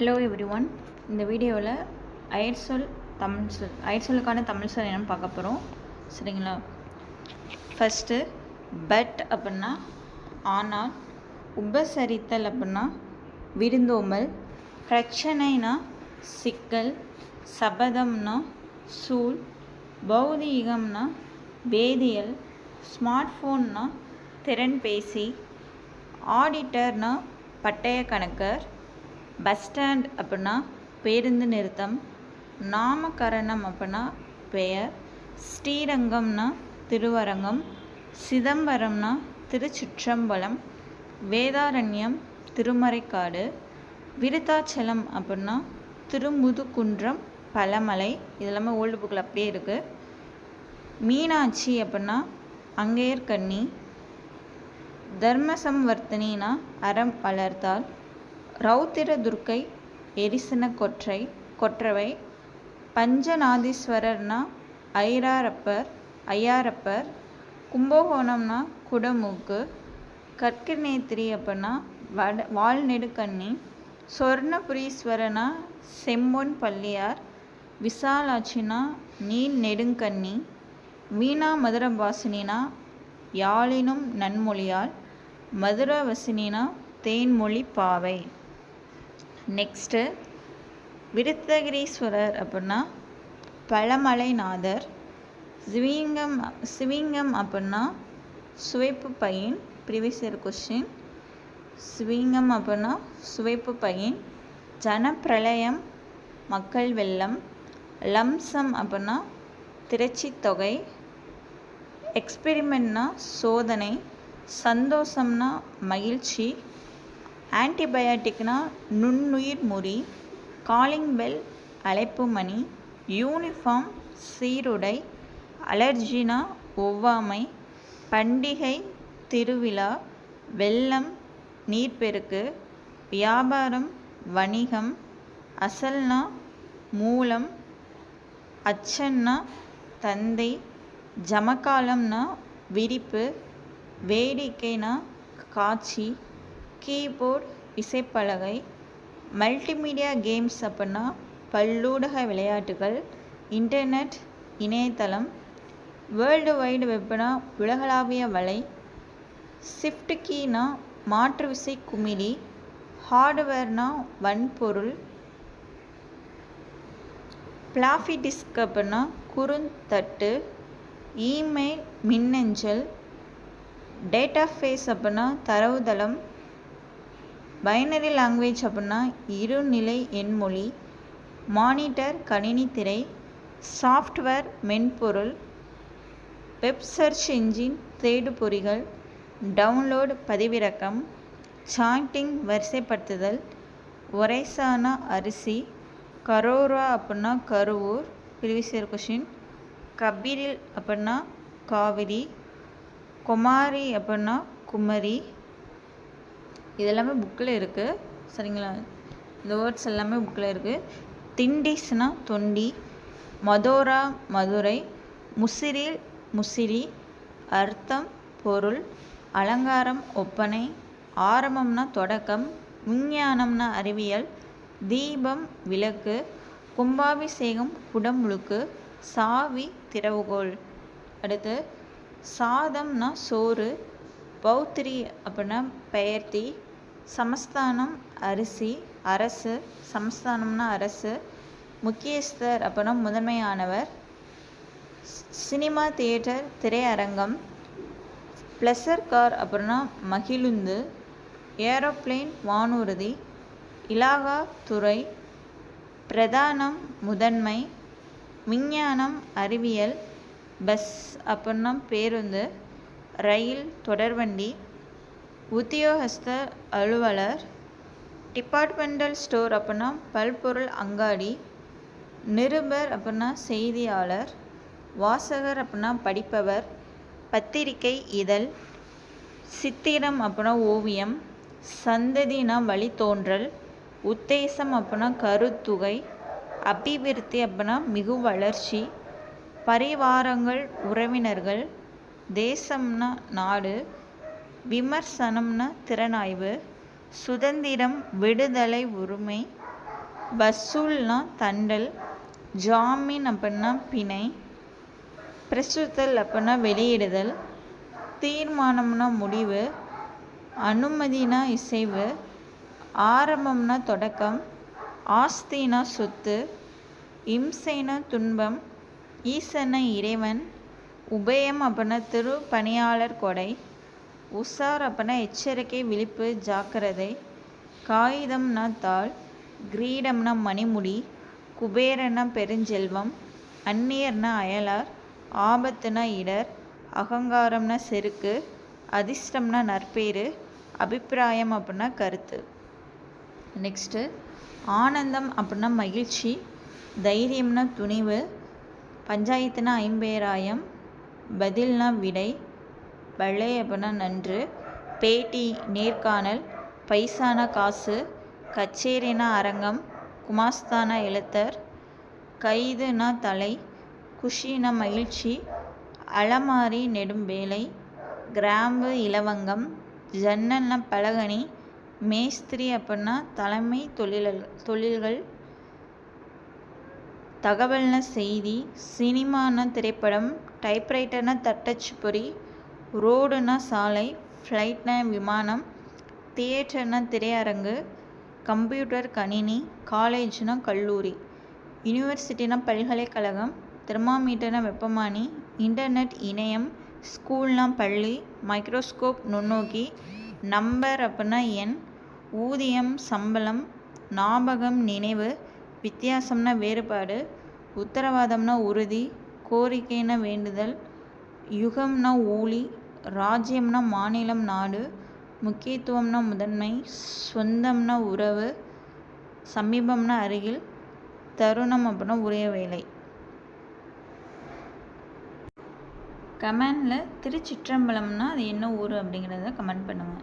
Hello every one இந்த வீடியோவில் அயற்சொல் தமிழ் சொல் அயற்சொல்லுக்கான தமிழ் சொல் என்னென்னு பார்க்க போகிறோம் சரிங்களா? ஃபஸ்ட்டு பட் அப்படின்னா ஆனால் உபசரித்தல் அப்படின்னா விருந்தோமல் பிரச்சனைனா சிக்கல் சபதம்னா சூழ் பௌதீகம்னா வேதியியல் ஸ்மார்ட் ஃபோன்னா திறன்பேசி ஆடிட்டர்னா பட்டய கணக்கர் பஸ் ஸ்டாண்ட் அப்படின்னா பேருந்து நிறுத்தம் நாமகரணம் அப்படின்னா பெயர் ஸ்ரீரங்கம்னா திருவரங்கம் சிதம்பரம்னா திருச்சிற்றம்பலம் வேதாரண்யம் திருமறைக்காடு விருத்தாச்சலம் அப்படின்னா திருமுதுகுன்றம் பழமலை இதெல்லாமே ஓல்டு புக்கில் அப்படியே இருக்குது மீனாட்சி அப்படின்னா அங்கேயர்கன்னி தர்மசம்வர்த்தினா அறம் வளர்த்தால் ரௌத்திர துர்க்கை எரிசன கொற்றை கொற்றவை பஞ்சநாதீஸ்வரர்னா ஐராரப்பர் ஐயாரப்பர் கும்பகோணம்னா குடமூக்கு கற்கநேத்திரி அப்பனா வட வால்நெடுக்கண்ணி சொர்ணபுரீஸ்வரனா செம்பொன் பள்ளியார் விசாலாட்சினா நீல் நெடுங்கண்ணி வீணா மதுரவாசினா யாழினும் நன்மொழியால் மதுரவசினா தேன்மொழி பாவை. நெக்ஸ்ட்டு விருத்தகிரீஸ்வரர் அப்படின்னா பழமலைநாதர் சிவிங்கம் சிவிங்கம் அப்படின்னா சுவைப்பு பையன் ப்ரீவியஸ் இயர் கொஸ்டின் சிவிங்கம் அப்படின்னா சுவைப்பு பையன் ஜனப்பிரளயம் மக்கள் வெள்ளம் லம்சம் அப்படின்னா திரட்சி தொகை எக்ஸ்பெரிமெண்ட்னா சோதனை சந்தோஷம்னா மகிழ்ச்சி ஆன்டிபயாட்டிக்னா நுண்ணுயிர் முறி காலிங் பெல் அழைப்பு மணி யூனிஃபார்ம் சீருடை அலர்ஜினா ஒவ்வாமை பண்டிகை திருவிழா வெள்ளம் நீர்ப்பெருக்கு வியாபாரம் வணிகம் அசல்னா மூலம் அச்சன்னா தந்தை ஜமக்காலம்னா விரிப்பு வேடிக்கைனா காட்சி கீபோர்ட் இசைப்பலகை மல்டிமீடியா கேம்ஸ் அப்படின்னா பல்லூடக விளையாட்டுகள் இன்டர்நெட் இணையதளம் வேர்ல்டு வைடு வெப்னா உலகளாவிய வலை ஷிஃப்ட் கீனா மாற்று விசை குமிழி ஹார்ட்வேர்னா வன்பொருள் பிளாஃபி டிஸ்க் அப்படின்னா குறுந்தட்டு இமெயில் மின்னஞ்சல் டேட்டா ஃபேஸ் அப்படின்னா தரவுதளம் பைனரி லாங்குவேஜ் அப்படின்னா இருநிலை எண்மொழி மானிட்டர் கணினி திரை சாஃப்ட்வேர் மென்பொருள் வெப் சர்ச் இன்ஜின் தேடுபொறிகள் டவுன்லோடு பதிவிறக்கம் சாண்டிங் வரிசைப்படுத்துதல் ஒரைசானா அரிசி கரோரா அப்படின்னா கருவூர் ப்ரீவியஸ் இயர் கொஷின் கபீரில் அப்படின்னா காவிரி குமாரி அப்படின்னா குமரி இதெல்லாமே புக்கில் இருக்குது சரிங்களா? இந்த வேர்ட்ஸ் எல்லாமே புக்கில் இருக்குது திண்டிஸ்னா தொண்டி மதோரா மதுரை முசிறில் முசிறி அர்த்தம் பொருள் அலங்காரம் ஒப்பனை ஆரம்பம்னா தொடக்கம் விஞ்ஞானம்னா அறிவியல் தீபம் விளக்கு கும்பாபிஷேகம் குடமுழுக்கு சாவி திறவுகோல் அடுத்து சாதம்னா சோறு பௌத்திரி அப்படின்னா பெயர்த்தி சமஸ்தானம் அரிசி அரசு சமஸ்தானம்னா அரசு முக்கியஸ்தர் அப்படின்னா முதன்மையானவர் சினிமா தியேட்டர் திரையரங்கம் ப்ளஸர் கார் அப்படின்னா மகிழுந்து ஏரோப்ளேன் வானூர்தி இலாகா துறை பிரதானம் முதன்மை விஞ்ஞானம் அறிவியல் பஸ் அப்படின்னா பேருந்து ரயில் தொடர்வண்டி உத்தியோகஸ்த அலுவலர் டிபார்ட்மெண்டல் ஸ்டோர் அப்படின்னா பல்பொருள் அங்காடி நிருபர் அப்படின்னா செய்தியாளர் வாசகர் அப்படின்னா படிப்பவர் பத்திரிகை இதழ் சித்திரம் அப்படின்னா ஓவியம் சந்ததினா வழித்தோன்றல் உத்தேசம் அப்படின்னா கருத்துகை அபிவிருத்தி அப்படின்னா மிகு வளர்ச்சி பரிவாரங்கள் உறவினர்கள் தேசம்னா நாடு விமர்சனம்னா திறனாய்வு சுதந்திரம் விடுதலை உரிமை வசூல்னா தண்டல் ஜாமீன் அப்படின்னா பிணை பிரசுத்தல் அப்படின்னா வெளியிடுதல் தீர்மானம்னா முடிவு அனுமதினா இசைவு ஆரம்பம்னா தொடக்கம் ஆஸ்தினா சொத்து இம்சைனா துன்பம் ஈசன இறைவன் உபயம் அப்படின்னா திரு பணியாளர் கொடை உஷார் அப்பனா எச்சரிக்கை விழிப்பு ஜாக்கிரதை. காகிதம்னா தாள் கிரீடம்னா மணிமுடி குபேரனா பெருஞ்செல்வம் அந்நியர்னா அயலார் ஆபத்துனா இடர் அகங்காரம்னா செருக்கு அதிர்ஷ்டம்னா நற்பேறு அபிப்பிராயம் அப்படின்னா கருத்து. நெக்ஸ்ட்டு ஆனந்தம் அப்படின்னா மகிழ்ச்சி தைரியம்னா துணிவு பஞ்சாயத்துனா ஐம்பேராயம் பதில்னா விடை பலே அப்படின்னா நன்று. பேட்டி நேர்காணல் பைசானா காசு கச்சேரினா அரங்கம் குமாஸ்தானா எழுத்தர் கைதுனா தலை குஷினா மகிழ்ச்சி அலமாரி நெடும்பேலை கிராம்பு இலவங்கம் ஜன்னல்னா பலகனி மேஸ்திரி அப்படின்னா தலைமை தொழில்கள் தொழில்கள் தகவல்னா செய்தி சினிமானா திரைப்படம் டைப்ரைட்டர்னா தட்டச்சுப்பொறி ரோடுனா சாலை ஃப்ளைட்னா விமானம் தியேட்டர்னா திரையரங்கு கம்ப்யூட்டர் கணினி காலேஜ்னா கல்லூரி யூனிவர்சிட்டினா பல்கலைக்கழகம் தெர்மாமீட்டர்னா வெப்பமானி இன்டர்நெட் இணையம் ஸ்கூல்னா பள்ளி மைக்ரோஸ்கோப் நுண்ணோக்கி நம்பர் அப்படின்னா எண் ஊதியம் சம்பளம் ஞாபகம் நினைவு வித்தியாசம்னா வேறுபாடு உத்தரவாதம்னா உறுதி கோரிக்கைனா வேண்டுதல் யுகம்னா ஊழி ராஜ்யம்னா மாநிலம் நாடு முக்கியத்துவம்னா முதன்மை சொந்தம்னா உறவு சமீபம்னா அருகில் தருணம் அப்படின்னா உரிய வேலை. கமெண்டில் திருச்சிற்றம்பலம்னா அது என்ன ஊர் அப்படிங்கிறத கமெண்ட் பண்ணுங்கள்